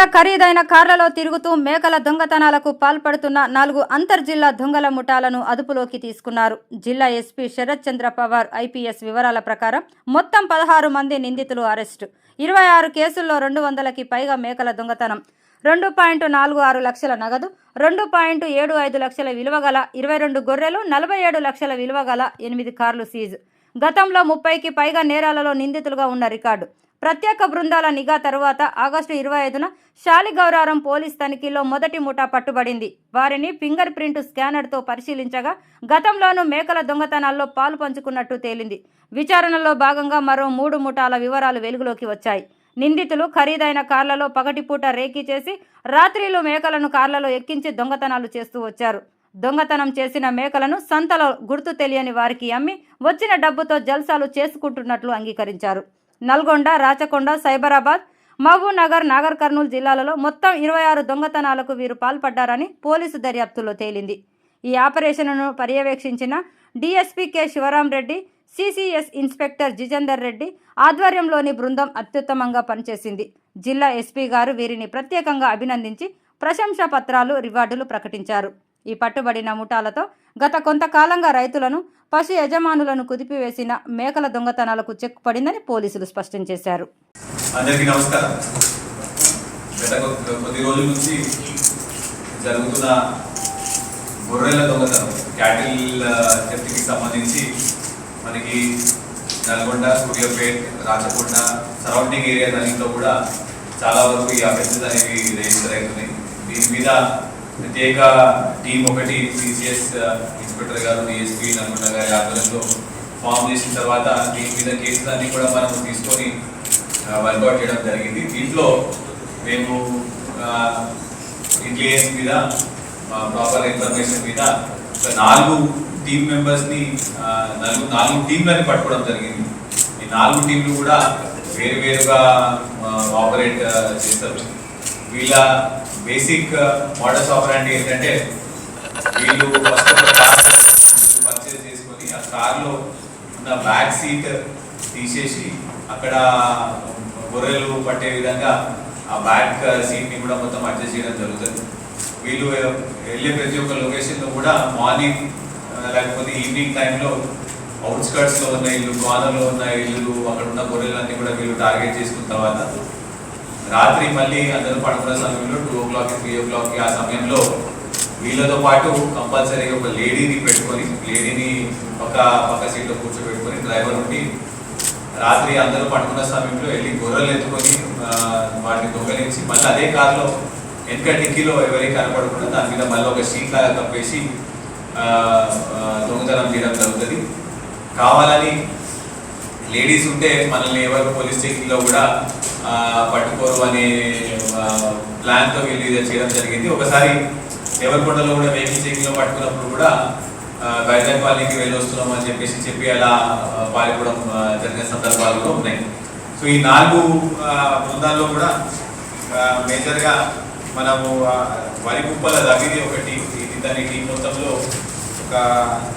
వేల ఖరీదైన కార్లలో తిరుగుతూ మేకల దొంగతనాలకు పాల్పడుతున్న నాలుగు అంతర్జిల్లా దొంగల ముఠాలను అదుపులోకి తీసుకున్నారు. జిల్లా ఎస్పీ శరత్ చంద్ర పవార్ ఐపీఎస్ వివరాల ప్రకారం మొత్తం పదహారు మంది నిందితులు అరెస్టు. ఇరవై ఆరు కేసుల్లో రెండు వందలకి పైగా మేకల దొంగతనం. రెండు పాయింట్ నాలుగు ఆరు లక్షల నగదు రెండు పాయింట్ ఏడు ఐదు లక్షల విలువ గల ఇరవై రెండు గొర్రెలు నలభై ఏడు లక్షల విలువ గల ఎనిమిది కార్లు సీజ్. గతంలో ముప్పైకి పైగా నేరాలలో నిందితులుగా ఉన్న రికార్డు. ప్రత్యేక బృందాల నిఘా తరువాత ఆగస్టు ఇరవై ఐదున శాలిగౌరారం పోలీస్ తనిఖీలో మొదటి ముఠా పట్టుబడింది. వారిని ఫింగర్ ప్రింట్ స్కానర్తో పరిశీలించగా గతంలోనూ మేకల దొంగతనాల్లో పాలు పంచుకున్నట్టు తేలింది. విచారణలో భాగంగా మరో మూడు ముఠాల వివరాలు వెలుగులోకి వచ్చాయి. నిందితులు ఖరీదైన కార్లలో పగటిపూట రేకీ చేసి రాత్రిలు మేకలను కార్లలో ఎక్కించి దొంగతనాలు చేస్తూ వచ్చారు. దొంగతనం చేసిన మేకలను సంతలో గుర్తు తెలియని వారికి అమ్మి వచ్చిన డబ్బుతో జల్సాలు చేసుకుంటున్నట్లు అంగీకరించారు. నల్గొండ రాచకొండ సైబరాబాద్ మహబూబ్నగర్ నాగర్ కర్నూలు జిల్లాలలో మొత్తం ఇరవై ఆరు దొంగతనాలకు వీరు పాల్పడ్డారని పోలీసు దర్యాప్తులో తేలింది. ఈ ఆపరేషన్ను పర్యవేక్షించిన DSP K. Shivaram Reddy CCS inspector Jijender Reddy ఆధ్వర్యంలోని బృందం అత్యుత్తమంగా పనిచేసింది. జిల్లా ఎస్పీ గారు వీరిని ప్రత్యేకంగా అభినందించి ప్రశంసా పత్రాలు రివార్డులు ప్రకటించారు. ఈ పట్టుబడిన ముఠాలతో గత కొంతకాలంగా రైతులను పశు యజమానులను కుదిపివేసిన మేకల దొంగతనాలకు చెక్ పడిందని పోలీసులు స్పష్టం చేశారు. అందరికీ నమస్కారం. గత కొద్ది రోజుల నుంచి జరుగుతున్న గొర్రెల దొంగతనం క్యాటిల్ థెఫ్ట్కి సంబంధించి మనకి నల్గొండ సూర్యాపేట్ రాచకొండ సరౌండింగ్ ఏరియాస్ అన్నింటిలో కూడా చాలా వరకు ఈ అఫెన్సెస్ అనేవి రిజిస్టర్ అవుతున్నాయి దీని మీద ప్రత్యేక టీం ఒకటి సిసిఎస్ ఇన్స్పెక్టర్ గారు డిఎస్పీ నల్గొండ గారి ఆధ్వర్యంలో ఫామ్ చేసిన తర్వాత దీని మీద కేసులు అన్ని కూడా మనం తీసుకొని వర్కౌట్ చేయడం జరిగింది. దీంట్లో మేము ఇంటెలిజెన్స్ మీద ప్రాపర్ ఇన్ఫర్మేషన్ మీద ఒక నాలుగు టీం మెంబర్స్ని నాలుగు నాలుగు టీంలని పట్టుకోవడం జరిగింది. ఈ నాలుగు టీంలు కూడా వేరువేరుగా ఆపరేట్ చేస్తారు. వీళ్ళ బేసిక్ మోడల్స్ ఆపరేంటి ఏంటంటే వీళ్ళు ఫస్ట్ ఒక కార్ పర్చేస్ చేసుకొని ఆ కార్లో ఉన్న బ్యాక్ సీట్ తీసేసి అక్కడ గొర్రెలు పట్టే విధంగా ఆ బ్యాక్ సీట్ని uh, కూడా మొత్తం అడ్జస్ట్ చేయడం జరుగుతుంది. వీళ్ళు uh, వెళ్ళే ప్రతి ఒక్క లొకేషన్లో కూడా మార్నింగ్ uh, లేకపోతే ఈవినింగ్ టైంలో అవుట్స్కర్ట్స్లో ఉన్న ఇల్లు కోనలో ఉన్న ఇల్లు అక్కడ ఉన్న గొర్రెలన్నీ కూడా వీళ్ళు టార్గెట్ చేసుకున్న తర్వాత రాత్రి మళ్ళీ అందరూ పడుకున్న సమయంలో two o'clock three o'clock ఆ సమయంలో వీళ్ళతో పాటు కంపల్సరీగా ఒక లేడీని పెట్టుకొని లేడీని పక్క పక్క సీట్లో కూర్చోబెట్టుకొని డ్రైవర్ ఉండి రాత్రి అందరూ పడుకున్న సమయంలో వెళ్ళి గొర్రెలు ఎత్తుకొని వాటిని దొంగలించి మళ్ళీ అదే కారులో వెనుక డిక్కీలో ఎవరికి కనపడకుండా దాని మీద మళ్ళీ ఒక షీట్ లాగా కప్పేసి దొంగతనం చేయడం జరుగుతుంది. కావాలని లేడీస్ ఉంటే మనల్ని ఎవరు పోలీస్ స్టేషన్లో కూడా పట్టుకోరు అనే ప్లాన్తో వీళ్ళు ఇది చేయడం జరిగింది. ఒకసారి దేవరకొండలో కూడా వెహికల్ చెకింగ్లో పట్టుకున్నప్పుడు కూడా వైజాగ్ కాలనీకి వెళ్ళి వస్తున్నాం అని చెప్పేసి చెప్పి అలా ఆ, పారిపోవడం జరిగిన సందర్భాలు కూడా ఉన్నాయి. సో ఈ నాలుగు బృందాల్లో కూడా మేజర్గా మనము వరి కుప్పల రవిది ఒక టీం ఇది దాని టీం మొత్తంలో ఒక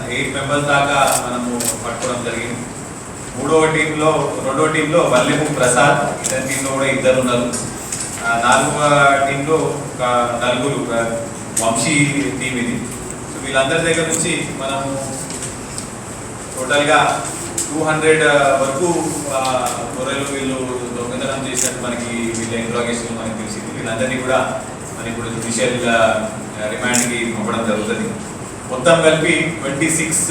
ఎయిట్ మెంబర్స్ దాకా మనము పట్టుకోవడం జరిగింది. మూడవ టీంలో రెండవ టీంలో వల్లెము ప్రసాద్ ఇతని టీంలో కూడా ఇద్దరు ఉన్నారు. నాలుగవ టీంలో ఒక నలుగురు వంశీ టీం ఇది. సో వీళ్ళందరి దగ్గర నుంచి మనము టోటల్గా టూ హండ్రెడ్ వరకు గొర్రెలు వీళ్ళు దొంగతనం చేసినట్టు మనకి వీళ్ళ ఇంట్రాగేషన్ మనకి తెలిసింది. వీళ్ళందరినీ కూడా మనకి ఇప్పుడు జుడిషియల్ రిమాండ్కి పంపడం జరుగుతుంది. మొత్తం కలిపి ట్వంటీ సిక్స్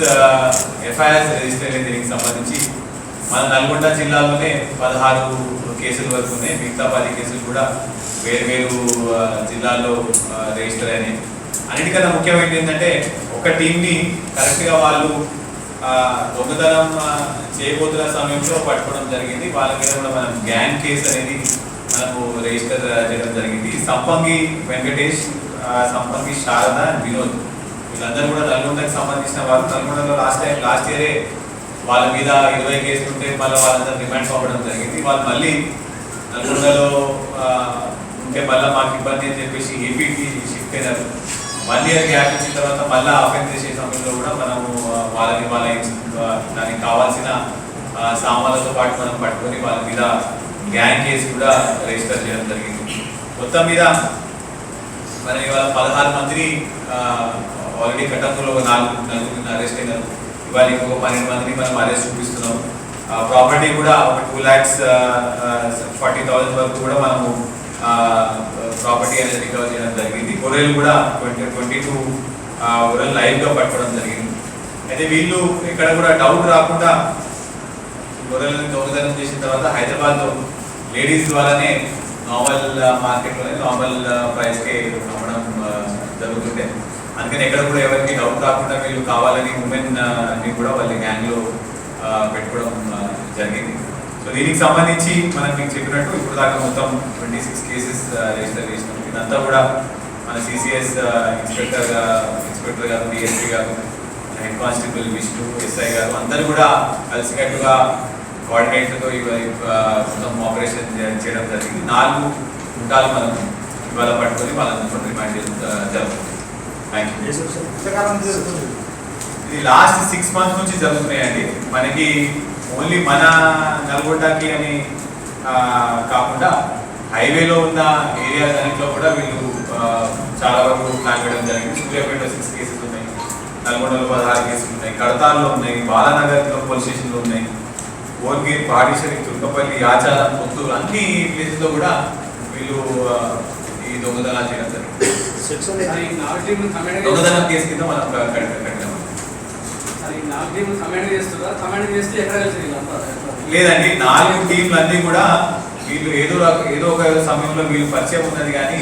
ఎఫ్ఐఆర్స్ రిజిస్టర్ అయిన దీనికి సంబంధించి మన నల్గొండ జిల్లాలోనే పదహారు కేసులు వరకు ఉన్నాయి. మిగతా పది కేసులు కూడా వేరు వేరు జిల్లాల్లో రిజిస్టర్ అయినాయి. అన్నిటికన్నా ముఖ్యమైనది ఏంటంటే ఒక టీంని కరెక్ట్గా వాళ్ళు దొంగతనం చేయబోతున్న సమయంలో పట్టుకోవడం జరిగింది. వాళ్ళ మీద కూడా మనం గ్యాంగ్ కేసు అనేది మనకు రిజిస్టర్ చేయడం జరిగింది. సంపంగి వెంకటేష్ సంపంగి శారద వినోద్. వీళ్ళందరూ కూడా నల్గొండకి సంబంధించిన వాళ్ళు నల్గొండలో లాస్ట్ టైం లాస్ట్ ఇయరే వాళ్ళ మీద ఇరవై కేసులు ఉంటే మళ్ళీ వాళ్ళందరూ డిమాండ్ పంపడం జరిగింది. వాళ్ళు మళ్ళీ నల్గొండలో ఉంటే మళ్ళీ మాకు ఇబ్బంది అని చెప్పేసి ఏపీకి షిఫ్ట్ అయినారు వన్ ఇయర్ గ్యాప్ ఇచ్చిన తర్వాత మళ్ళీ ఆఫెన్ చేసే సమయంలో కూడా మనము వాళ్ళని వాళ్ళ దానికి కావాల్సిన సామాన్లతో పాటు మనం పట్టుకొని వాళ్ళ మీద గ్యాంగ్ కేసు కూడా రిజిస్టర్ చేయడం జరిగింది. మొత్తం మీద మరి ఇవాళ పదహారు మందిని ఆల్రెడీ కటంలో నాలుగు నలుగురిని అరెస్ట్ అయినారు. ఇవాళ ఇంకో పన్నెండు మందిని మనం అరెస్ట్ చూపిస్తున్నాం. ప్రాపర్టీ కూడా ఒక టూ ల్యాక్స్ ఫార్టీ థౌసండ్ వరకు కూడా మనము ప్రాపర్టీ అనేది రికవర్ చేయడం జరిగింది. గొర్రెలు కూడా ట్వంటీ ట్వంటీ టూ గొర్రెలు లైవ్గా పట్టుకోవడం జరిగింది. అయితే వీళ్ళు ఇక్కడ కూడా డౌట్ రాకుండా గొర్రెలను దొంగతనం చేసిన తర్వాత హైదరాబాద్లో లేడీస్ ద్వారానే నార్మల్ మార్కెట్లోనే నార్మల్ ప్రైస్కే అమ్మడం జరుగుతుంటే అందుకని ఎక్కడ కూడా ఎవరికి డౌట్ రాకుండా వీళ్ళు కావాలని ఉమెన్ని కూడా వాళ్ళ గ్యాంగ్లో పెట్టుకోవడం జరిగింది. సో దీనికి సంబంధించి మనం మీకు చెప్పినట్టు ఇప్పుడు దాకా మొత్తం ట్వంటీ సిక్స్ కేసెస్ రిజిస్టర్ చేసినాం. ఇదంతా కూడా మన సిసిఎస్ ఇన్స్పెక్టర్ ఇన్స్పెక్టర్ గారు డిఎస్పీ గారు హెడ్ కానిస్టేబుల్ విష్ణు ఎస్ఐ గారు అందరూ కూడా కలిసికట్టుగా కోఆర్డినేటర్తో మొత్తం ఆపరేషన్ చేయడం జరిగింది. నాలుగు గుంటాలు మనం ఇవాళ పట్టుకొని వాళ్ళని రిమాండ్ జరుగుతుంది. ఇది లాస్ట్ సిక్స్ మంత్స్ నుంచి జరుగుతున్నాయండి. మనకి ఓన్లీ మన నల్గొండకి అని కాకుండా హైవేలో ఉన్న ఏరియాస్ అన్నింటిలో కూడా వీళ్ళు చాలా వరకు ప్లాన్ చేయడం జరిగింది. సూర్యాపేటలో సిక్స్ కేసెస్ ఉన్నాయి. నల్గొండలో పదహారు కేసులు ఉన్నాయి. కడతాల్లో ఉన్నాయి. బాలానగర్లో పోలీస్ స్టేషన్లో ఉన్నాయి. ఓర్గిరి పాడిశ్వరి తుర్కపల్లి ఆచారం పొత్తూరు అన్ని ప్లేసెస్లో కూడా వీళ్ళు ఈ దొంగతనాలు చేయడం జరిగింది. కేసు కింద మనం కట్టాము లేదండి నాలుగు టీంలు అన్ని కూడా వీళ్ళు ఏదో ఏదో ఒక సమయంలో వీళ్ళు పరిచయం ఉన్నది కానీ